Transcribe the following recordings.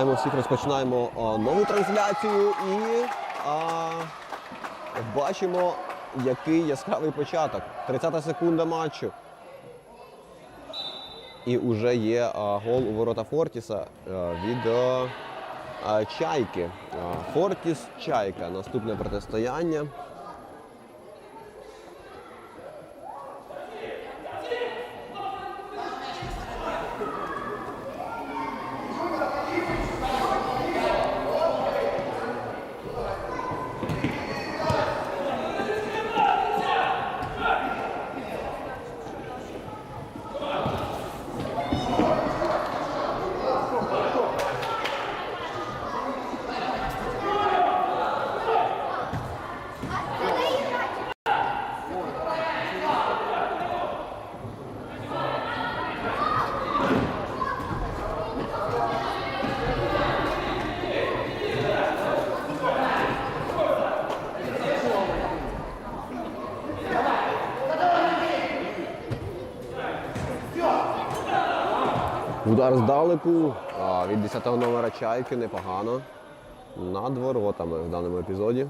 Вітаємо всіх. Розпочинаємо нову трансляцію і а, бачимо, який яскравий початок. 30 секунда матчу. І вже є а, гол у ворота Фортіса а, від а, Чайки. А, Фортіс Чайка. Наступне протистояння. Удар здалеку від 10-го номера Чайки непогано. Над воротами в даному епізоді.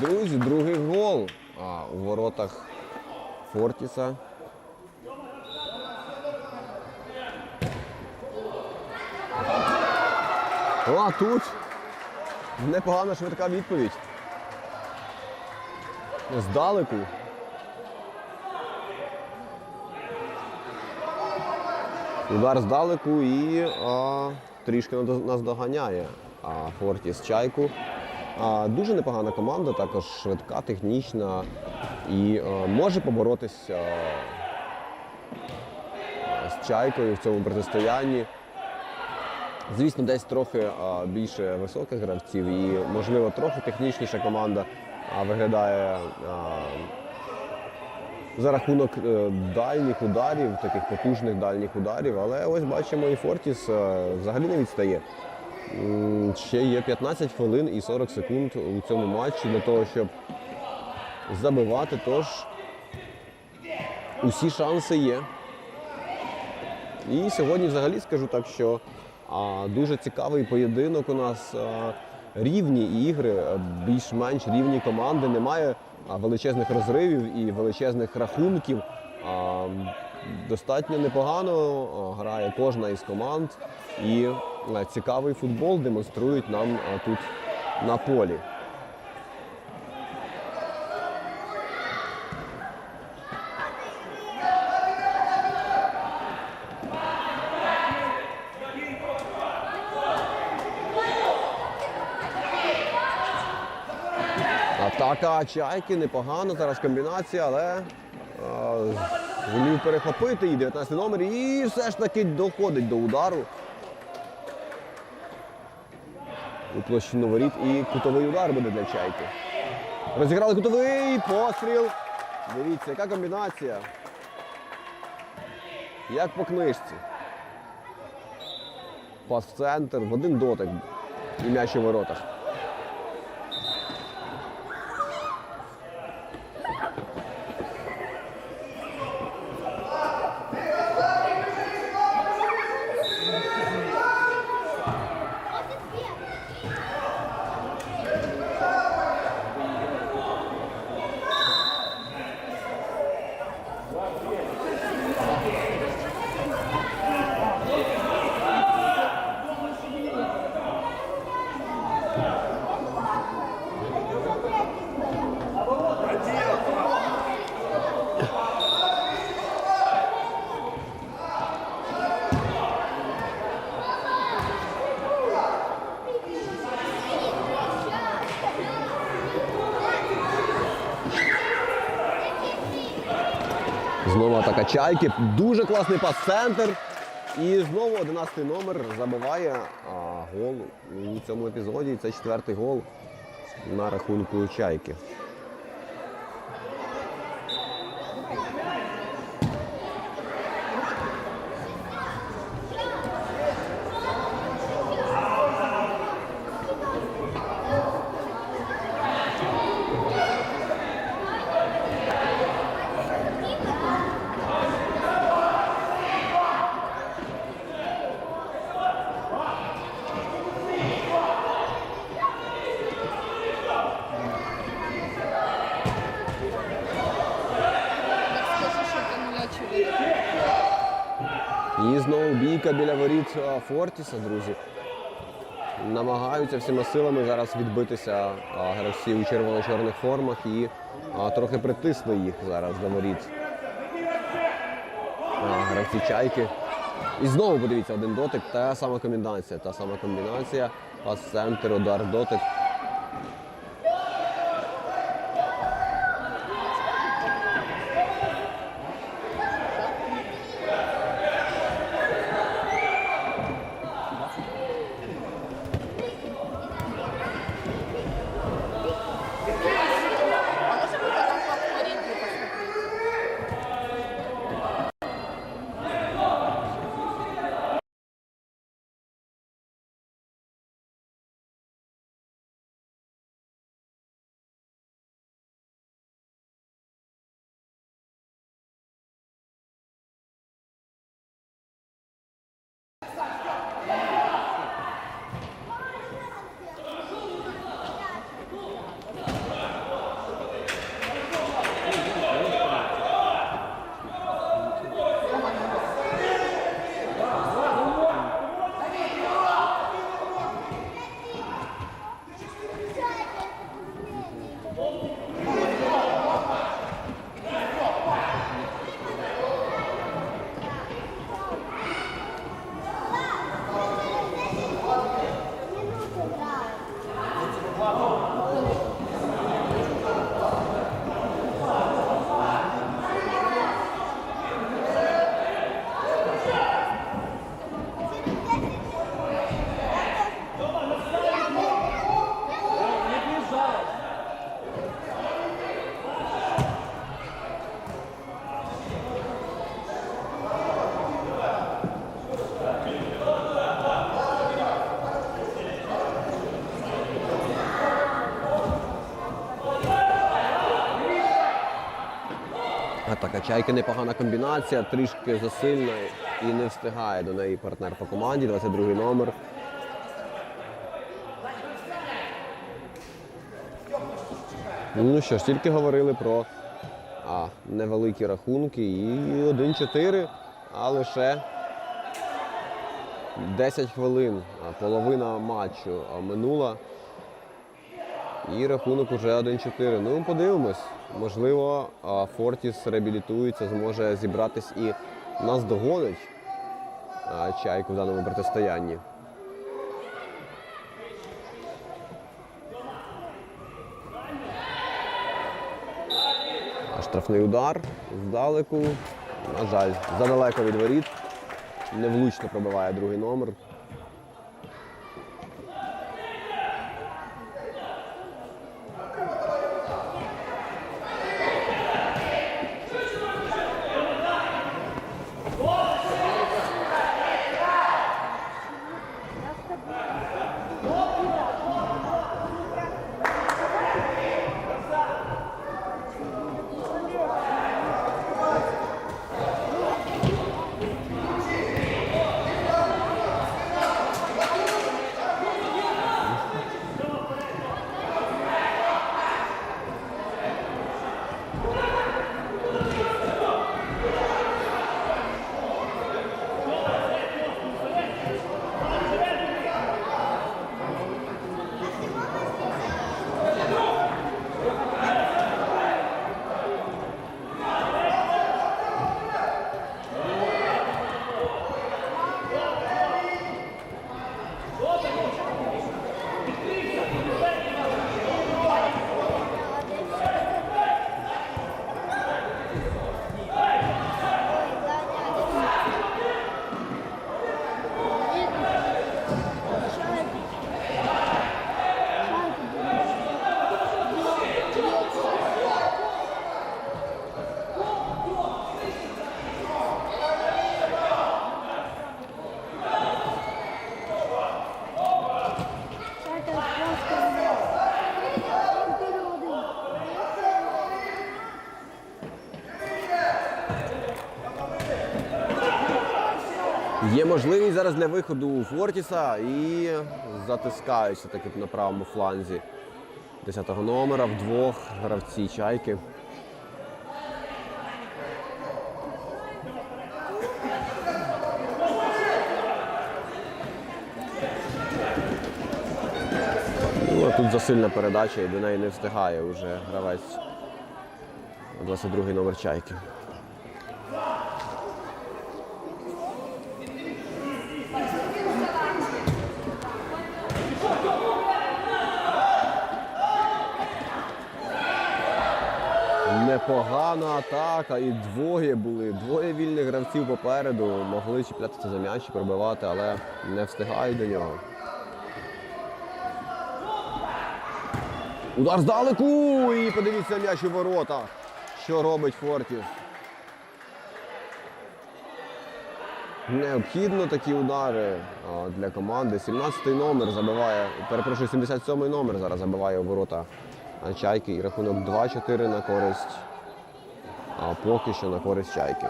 Друзі, другий гол а, у воротах Фортіса. А тут непогана швидка відповідь. Здалеку. Удар здалеку і а, трішки наздоганяє а, Фортіс Чайку. А, дуже непогана команда, також швидка, технічна і а, може поборотися а, з чайкою в цьому протистоянні. Звісно, десь трохи а, більше високих гравців і, можливо, трохи технічніша команда виглядає за рахунок е, дальніх ударів, таких потужних дальніх ударів. Але ось бачимо, і Фортіс е, взагалі не відстає. Ще є 15 хвилин і 40 секунд у цьому матчі для того, щоб забивати. Тож усі шанси є. І сьогодні взагалі скажу так, що а, дуже цікавий поєдинок у нас. А, рівні ігри, більш-менш рівні команди. Немає величезних розривів і величезних рахунків. Достатньо непогано грає кожна із команд. І цікавий футбол демонструють нам тут на полі. Атака чайки непогано, зараз комбінація, але а, перехопити і 19 номер. І все ж таки доходить до удару. у площину воріт. І кутовий удар буде для чайки. Розіграли кутовий постріл. Дивіться, яка комбінація. Як по книжці. Пас в центр, в один дотик. І м'яч у воротах. Знову атака чайки. Дуже класний пас центр. І знову 11 номер забиває а, гол у цьому епізоді. Це четвертий гол на рахунку чайки. І знову бійка біля воріт Фортіса, друзі. Намагаються всіма силами зараз відбитися гравці у червоно-чорних формах і а, трохи притисли їх зараз до воріт. А, гравці чайки. І знову подивіться, один дотик, та сама комбінація. Та сама комбінація. Пас центр, удар, дотик. Атака чайки непогана комбінація, трішки засильна і не встигає до неї партнер по команді, 22 номер. Ну що ж, тільки говорили про а, невеликі рахунки і 1-4, а лише 10 хвилин, половина матчу минула. І рахунок уже 1-4. Ну, подивимось. Можливо, Фортіс реабілітується, зможе зібратись і нас догонить чайку в даному протистоянні. Штрафний удар здалеку. На жаль, задалеко від воріт. Невлучно пробиває другий номер. Можливість зараз для виходу у Фортіса і затискаються таки на правому фланзі 10-го номера вдвох гравці чайки. Ну, тут засильна передача і до неї не встигає вже гравець 22-й номер чайки. Непогана атака, і двоє були. Двоє вільних гравців попереду. Могли чіплятися за м'яч і пробивати, але не встигають до нього. Удар здалеку! І подивіться м'яч у ворота. Що робить Фортіс? Необхідно такі удари для команди. 17-й номер забиває, перепрошую, 77-й номер зараз забиває у ворота чайки і рахунок 2-4 на користь. Поки що на користь чайки.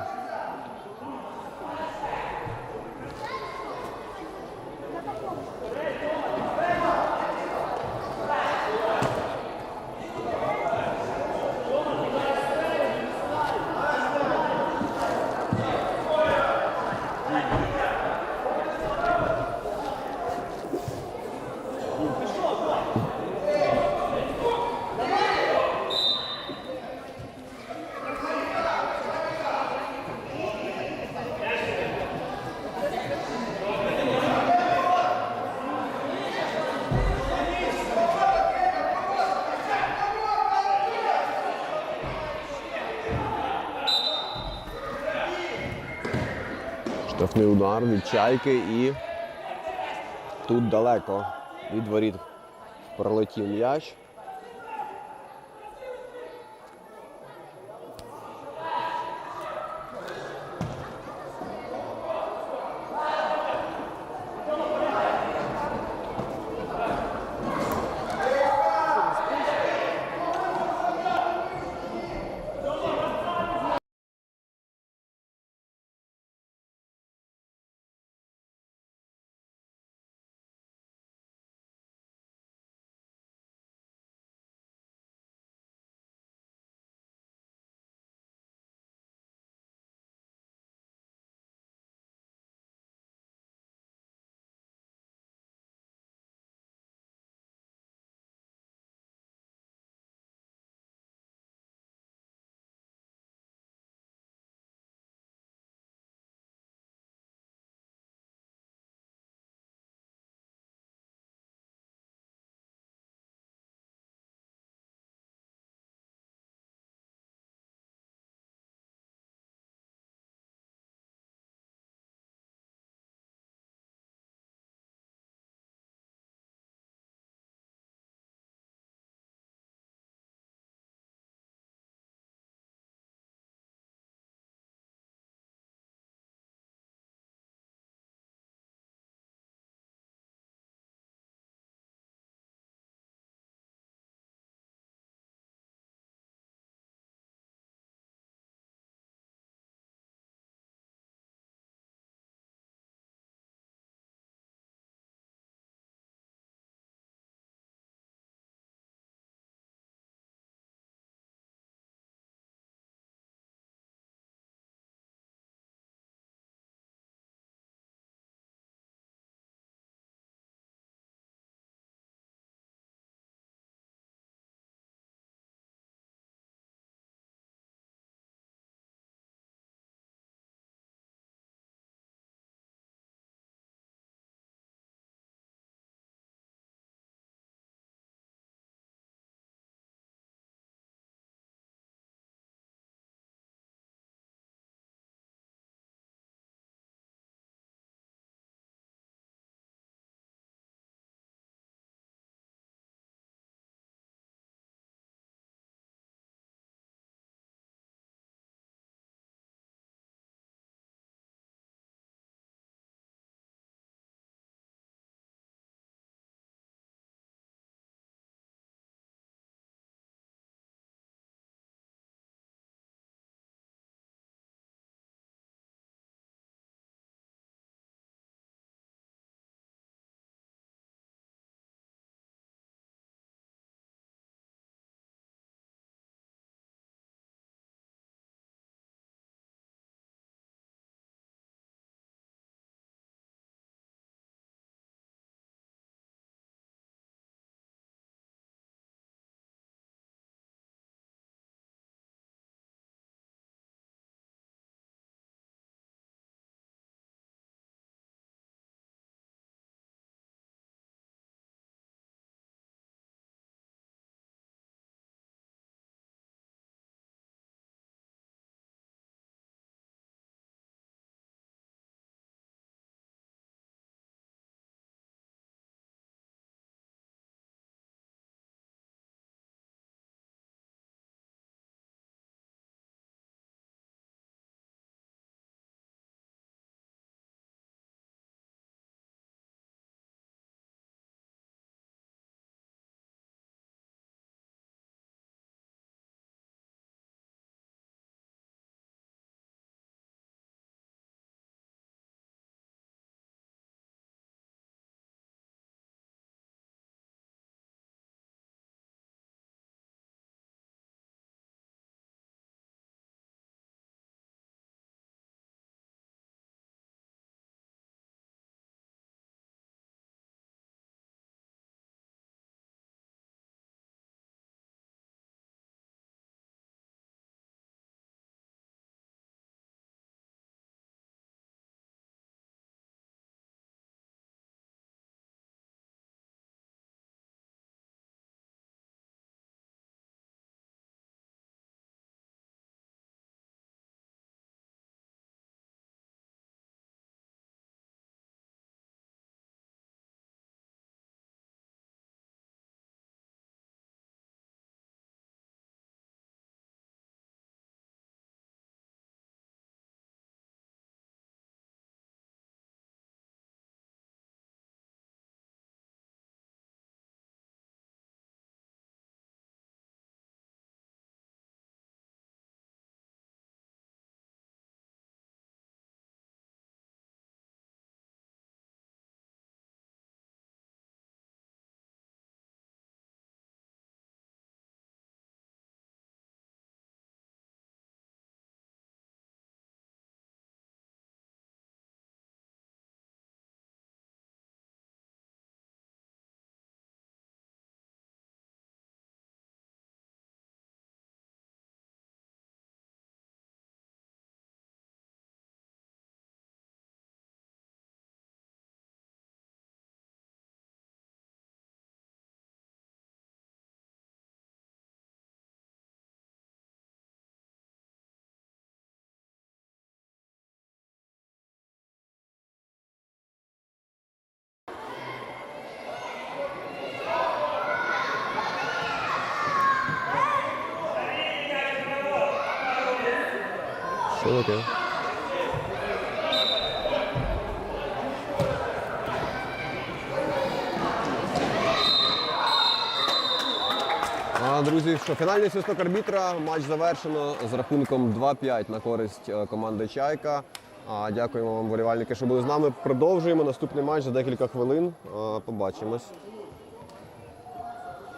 Штрафний удар від чайки і тут далеко від воріт пролетів м'яч. Таке? А, Друзі, що фінальний свисток арбітра. Матч завершено з рахунком 2-5 на користь е, команди Чайка. Дякуємо вам, вболівальники, що були з нами. Продовжуємо наступний матч за декілька хвилин. Побачимось.